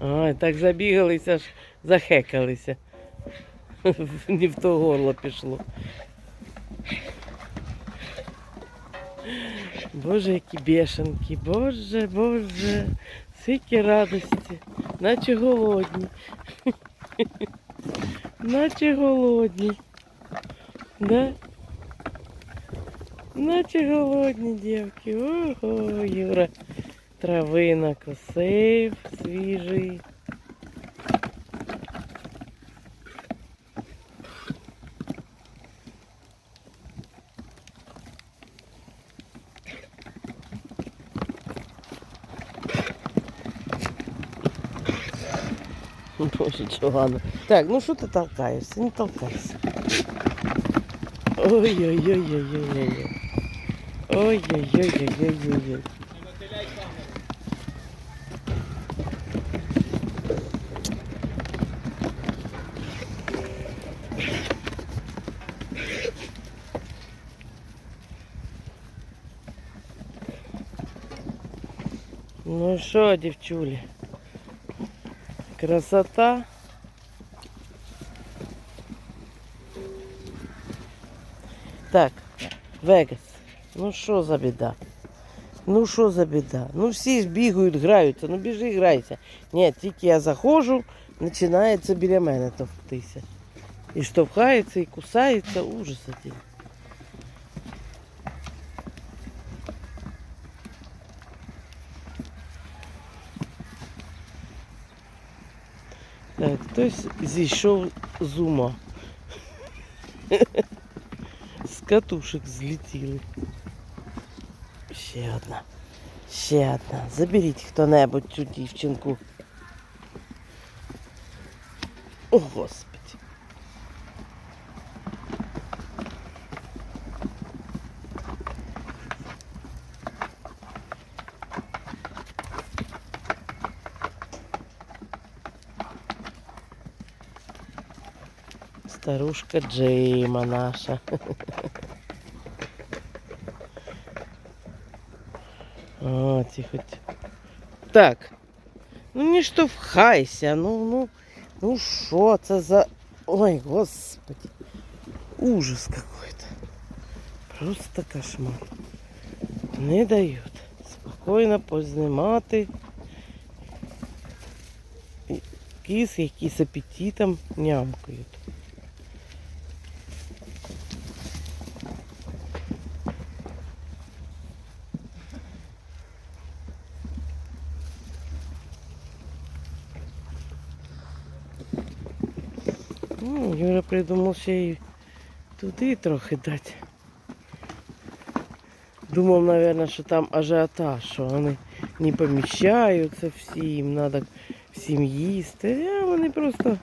Ой, так забігалися аж захекалися. Не в то горло пішло. Боже, які бешенки, боже, боже, скільки радості, наче голодні. Наче голодні. Да? Наче голодні дівки. Ого, Юра. Трави накосив свіжий. Боже, Джоанна. Так, ну що ти толкаєшся? Не толкайся. Ой-ой-ой-ой-ой-ой. Ой-ой-ой-ой-ой-ой. Ну що, дівчулі? Красота. Так, Вегас. Ну що за біда? Ну що за біда? Ну всі ж бігають, граються, ну біжи, грайся. Ні, тільки я заходжу, починається біля мене товктися. І штовхається, і кусається, ужас один. Так, хтось зійшов з ума. З катушек злетіли. Ще одна. Ще одна. Заберіть хто-небудь цю дівчинку. О, Господи. Старушка Джейма наша. О, тихо. тихо. Так. Ну не штовхайся, ну, ну, ну що це за. Ой, господи. Ужас какой-то. Просто кошмар. Не дають. Спокійно познімати. І Кіс, які з апетитом нямкають. Ну, Юра придумав ще й туди трохи дати. Думав, мабуть, що там ажіотаж, що вони не поміщаються всі, їм треба всім їсти, а вони просто,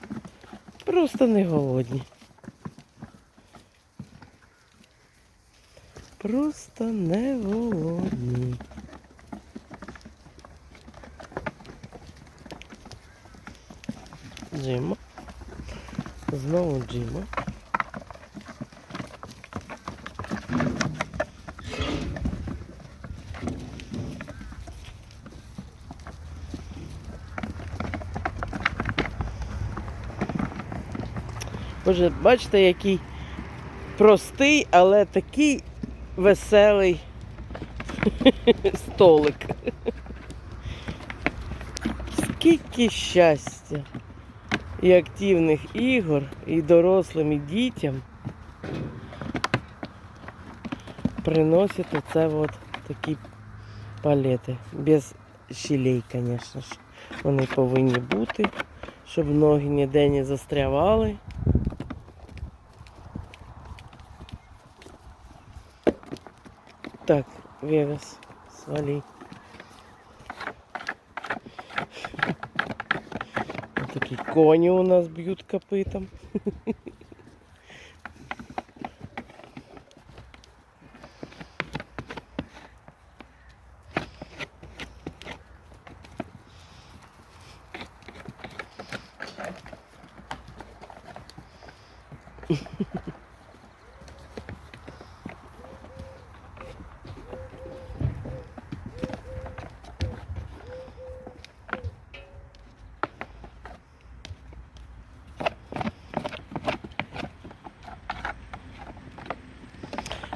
просто не голодні. Просто не голодні. Джима. Знову Джима. Боже, бачите, який простий, але такий веселий столик. Скільки щастя і активних ігор, і дорослим, і дітям приносять оце от такі палети. Без щілей, звісно ж. Вони повинні бути, щоб ноги ніде не застрявали. Так, Вегас, свали. коні у нас б'ють копитом.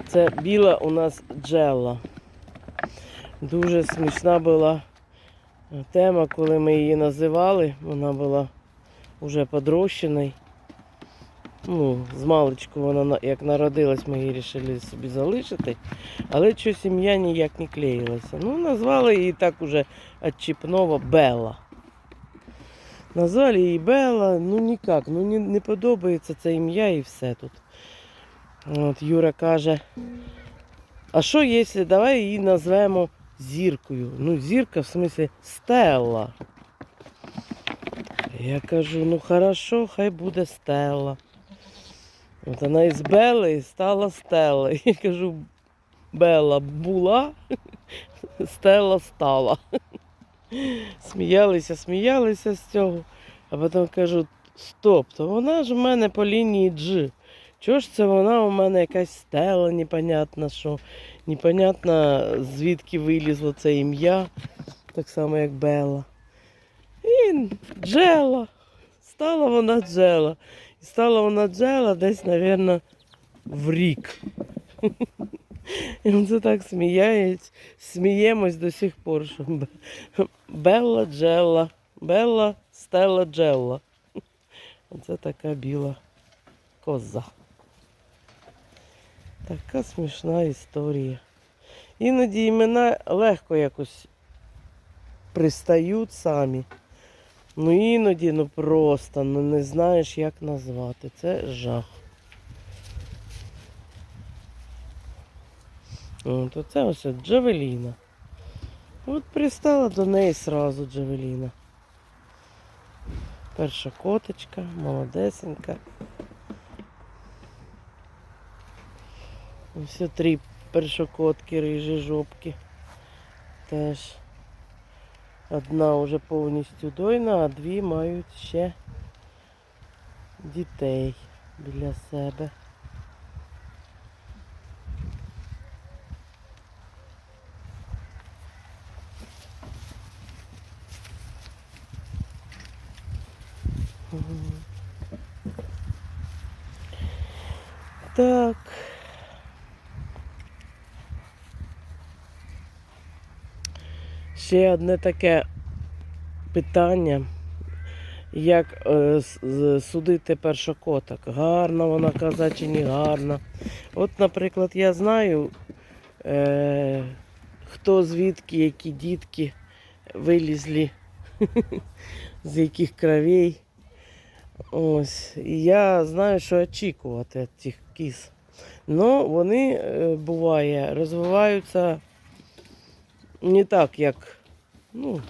Це біла у нас джелла. Дуже смішна була тема, коли ми її називали. Вона була вже подрощена. Ну, з маличку вона як народилась, ми її вирішили собі залишити. Але що сім'я ніяк не клеїлася. Ну, назвали її так уже отчіпново Белла. Назвали її Белла, ну ніяк, ну не подобається це ім'я і все тут. От Юра каже, а що якщо давай її назвемо зіркою? Ну, зірка в смислі Стелла. Я кажу, ну хорошо, хай буде Стелла. От вона із Бели стала Стелла. Я кажу, Бела була, Стелла стала. Сміялися, сміялися з цього. А потім кажу, стоп, то вона ж у мене по лінії G. Чого ж це вона у мене якась стела, непонятна, що непонятно звідки вилізло це ім'я, так само як Бела. І Джела. Стала вона Джела. І стала вона Джела десь, мабуть, в рік. І це так сміяють, сміємось до сих пор, що Белла Джелла, Белла Стелла Джелла. Оце така біла коза. Така смішна історія. Іноді імена легко якось пристають самі. Ну іноді ну просто ну не знаєш, як назвати. Це жах. От оце ось Джавеліна. От пристала до неї сразу Джавеліна. Перша коточка, молодесенька. Ось три першокотки, рижі жопки. Теж. Одна вже повністю дойна, а дві мають ще дітей біля себе. Так. Ще одне таке питання, як е, судити першокоток. Гарна вона коза чи не гарна. От, наприклад, я знаю, е, хто звідки, які дітки вилізли, з яких кровей. Ось. Я знаю, що очікувати від цих кіз. Ну, вони е, буває, розвиваються не так, як ну,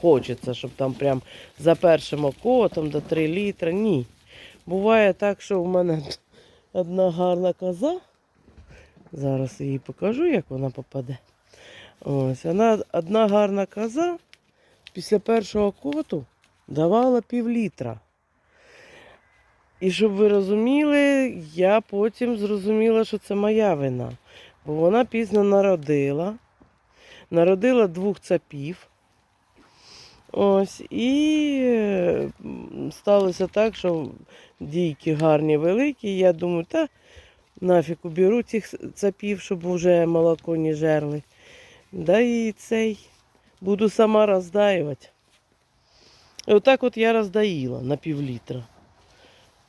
хочеться, щоб там прям за першим окотом до 3 літра. Ні. Буває так, що в мене одна гарна коза. Зараз її покажу, як вона попаде. Ось, вона одна гарна коза після першого коту давала пів літра. І щоб ви розуміли, я потім зрозуміла, що це моя вина. Бо вона пізно народила. Народила двох цапів. Ось, і сталося так, що дійки гарні великі. Я думаю, та нафіг уберу цих цапів, щоб вже молоко не жерли. Да і цей буду сама роздаювати. Отак от я роздаїла на пів літра.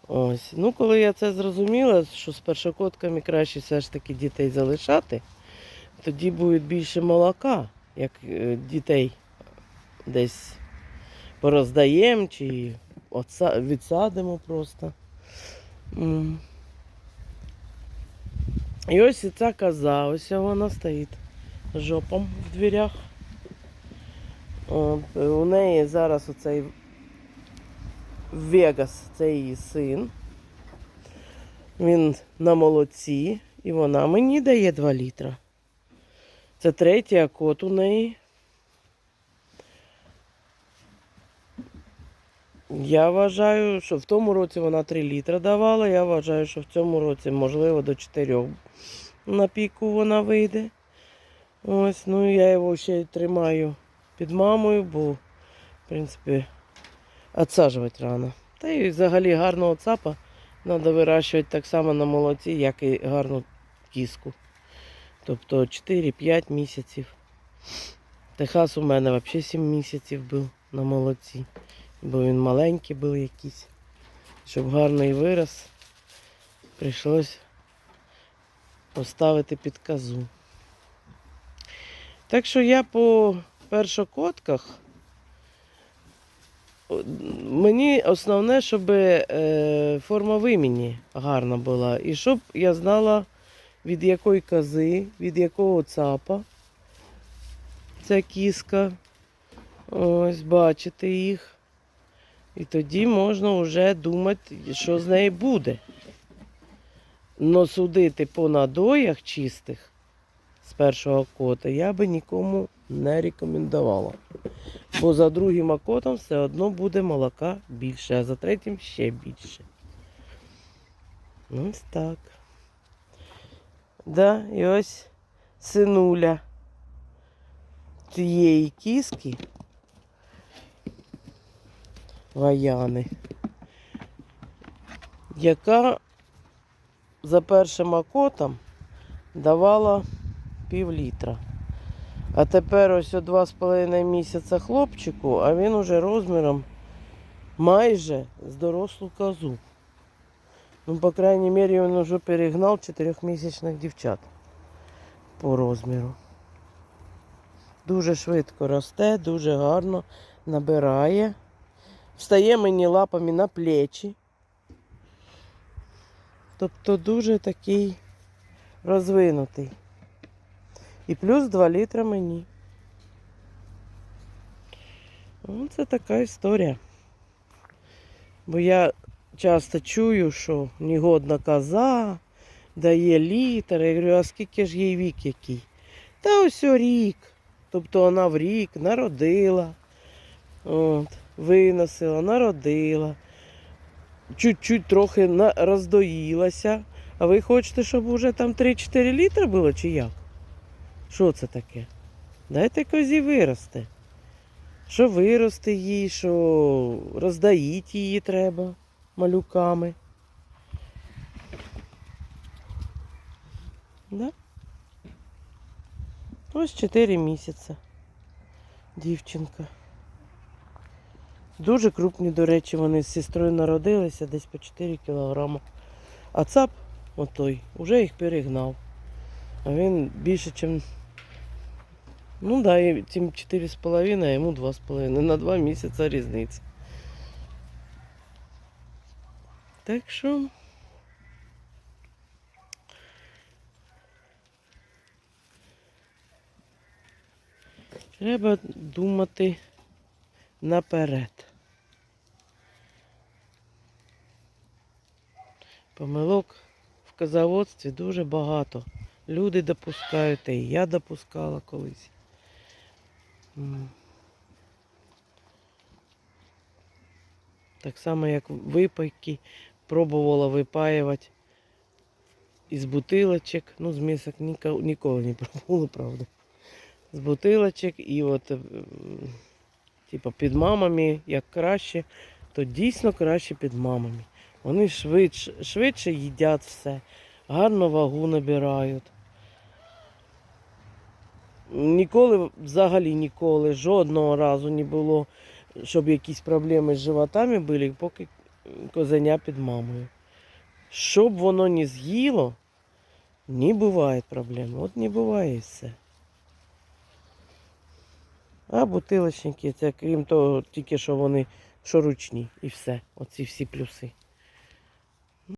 Ось. Ну, коли я це зрозуміла, що з першокотками краще все ж таки дітей залишати, тоді буде більше молока, як е, дітей десь пороздаємо чи відсадимо просто. І ось і ця коза, ось вона стоїть жопом в дверях. У неї зараз оцей Вегас, це її син. Він на молоці, і вона мені дає 2 літра. Це третій акот у неї. Я вважаю, що в тому році вона 3 літра давала. Я вважаю, що в цьому році, можливо, до 4 на піку вона вийде. Ось, ну я його ще тримаю під мамою, бо, в принципі, відсаджувати рано. Та й взагалі гарного цапа треба вирощувати так само на молоці, як і гарну кіску. Тобто 4-5 місяців. Техас у мене взагалі 7 місяців був на молоці. Бо він маленький був якийсь. Щоб гарний вираз, прийшлось поставити під казу. Так що я по першокотках. Мені основне, щоб е, форма вимені гарна була. І щоб я знала, від якої кози, від якого цапа ця кіска. Ось, бачите їх. І тоді можна вже думати, що з нею буде. Но судити по надоях чистих з першого кота я би нікому не рекомендувала. Бо за другим окотом все одно буде молока більше, а за третім ще більше. Ось так. Да, і ось синуля цієї кіски Ваяни, яка за першим окотом давала пів літра. А тепер ось о два з половиною місяця хлопчику, а він уже розміром майже з дорослу козу. Ну, по крайній мірі, він вже перегнав чотирьохмісячних дівчат по розміру. Дуже швидко росте, дуже гарно набирає. Встає мені лапами на плечі. Тобто дуже такий розвинутий. І плюс 2 літра мені. Ну, це така історія. Бо я часто чую, що негодна коза дає літр. Я говорю, а скільки ж їй вік який? Та ось рік. Тобто вона в рік народила, от, виносила, народила, чуть-чуть трохи роздоїлася. А ви хочете, щоб уже там 3-4 літри було чи як? Що це таке? Дайте козі вирости. Що вирости їй, що роздаїть її треба малюками. Да? Ось 4 місяці. Дівчинка. Дуже крупні, до речі, вони з сестрою народилися десь по 4 кілограми. А цап, отой, вже їх перегнав. А він більше, ніж. Ну да, тим 4,5, а йому 2,5. На 2 місяці різниця. Так що. Треба думати наперед. Помилок в козаводстві дуже багато. Люди допускають, і я допускала колись. Так само, як випайки, пробувала випаювати із бутилочок. Ну, з ніко- ніколи не пробувала, правда. З бутилочок і от, типу, під мамами, як краще, то дійсно краще під мамами. Вони швидше, швидше їдять все, гарно вагу набирають. Ніколи, взагалі ніколи, жодного разу не було, щоб якісь проблеми з животами були, поки козеня під мамою. Щоб воно не з'їло, не буває проблем. От не буває і все. А бутилочники, це крім того, тільки що вони що ручні і все. Оці всі плюси.